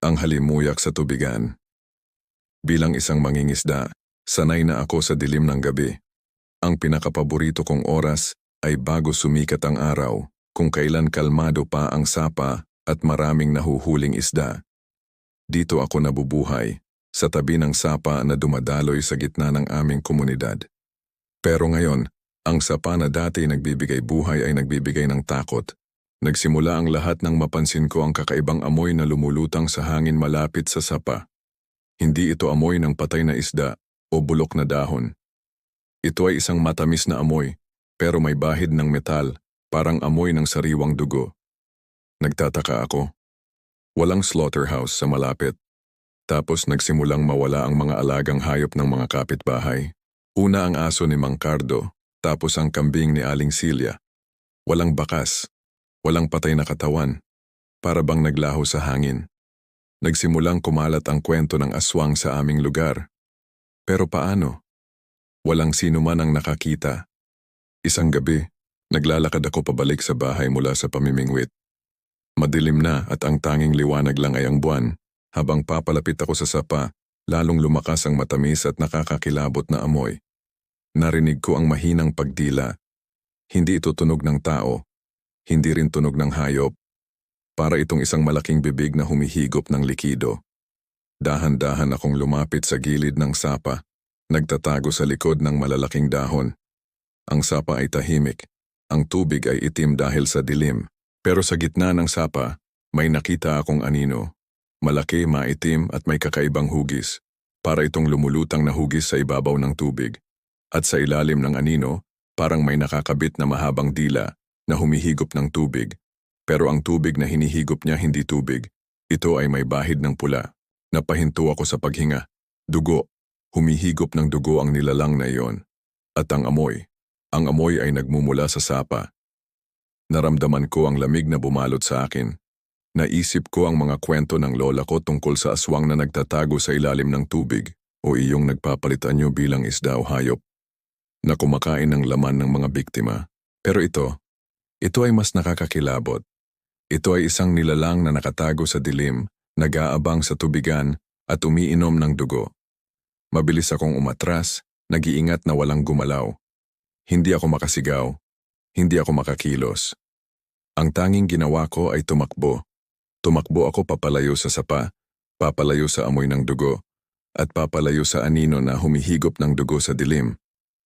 ang halimuyak sa tubigan. Bilang isang mangingisda, sanay na ako sa dilim ng gabi. Ang pinakapaborito kong oras ay bago sumikat ang araw, kung kailan kalmado pa ang sapa at maraming nahuhuling isda. Dito ako nabubuhay, sa tabi ng sapa na dumadaloy sa gitna ng aming komunidad. Pero ngayon, ang sapa na dati nagbibigay buhay ay nagbibigay ng takot. Nagsimula ang lahat nang mapansin ko ang kakaibang amoy na lumulutang sa hangin malapit sa sapa. Hindi ito amoy ng patay na isda o bulok na dahon. Ito ay isang matamis na amoy, pero may bahid ng metal, parang amoy ng sariwang dugo. Nagtataka ako. Walang slaughterhouse sa malapit. Tapos nagsimulang mawala ang mga alagang hayop ng mga kapitbahay. Una ang aso ni Mang Cardo, tapos ang kambing ni Aling Silya. Walang bakas, walang patay na katawan, para bang naglaho sa hangin. Nagsimulang kumalat ang kwento ng aswang sa aming lugar. Pero paano? Walang sino man ang nakakita. Isang gabi, naglalakad ako pabalik sa bahay mula sa pamimingwit. Madilim na at ang tanging liwanag lang ay ang buwan. Habang papalapit ako sa sapa, lalong lumakas ang matamis at nakakakilabot na amoy. Narinig ko ang mahinang pagdila. Hindi ito tunog ng tao, hindi rin tunog ng hayop. Para itong isang malaking bibig na humihigop ng likido. Dahan-dahan akong lumapit sa gilid ng sapa, nagtatago sa likod ng malalaking dahon. Ang sapa ay tahimik, ang tubig ay itim dahil sa dilim. Pero sa gitna ng sapa, may nakita akong anino. Malaki, maitim at may kakaibang hugis. Para itong lumulutang na hugis sa ibabaw ng tubig. At sa ilalim ng anino, parang may nakakabit na mahabang dila na humihigop ng tubig. Pero ang tubig na hinihigop niya hindi tubig. Ito ay may bahid ng pula. Napahinto ako sa paghinga. Dugo. Humihigop ng dugo ang nilalang na iyon. At ang amoy. Ang amoy ay nagmumula sa sapa. Naramdaman ko ang lamig na bumalot sa akin. Naisip ko ang mga kwento ng lola ko tungkol sa aswang na nagtatago sa ilalim ng tubig o iyong nagpapalitan nyo bilang isda o hayop na kumakain ng laman ng mga biktima. Pero ito, ito ay mas nakakakilabot. Ito ay isang nilalang na nakatago sa dilim, nag-aabang sa tubigan at umiinom ng dugo. Mabilis akong umatras, nag-iingat na walang gumalaw. Hindi ako makasigaw, hindi ako makakilos. Ang tanging ginawa ko ay tumakbo. Tumakbo ako papalayo sa sapa, papalayo sa amoy ng dugo, at papalayo sa anino na humihigop ng dugo sa dilim.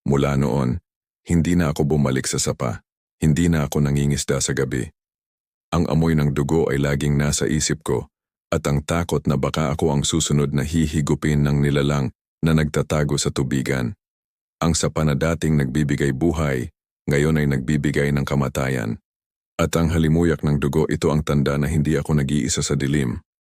Mula noon, hindi na ako bumalik sa sapa. Hindi na ako nangingisda sa gabi. Ang amoy ng dugo ay laging nasa isip ko at ang takot na baka ako ang susunod na hihigupin ng nilalang na nagtatago sa tubigan. Ang sapa na dating nagbibigay buhay, ngayon ay nagbibigay ng kamatayan. At ang halimuyak ng dugo ito ang tanda na hindi ako nag-iisa sa dilim.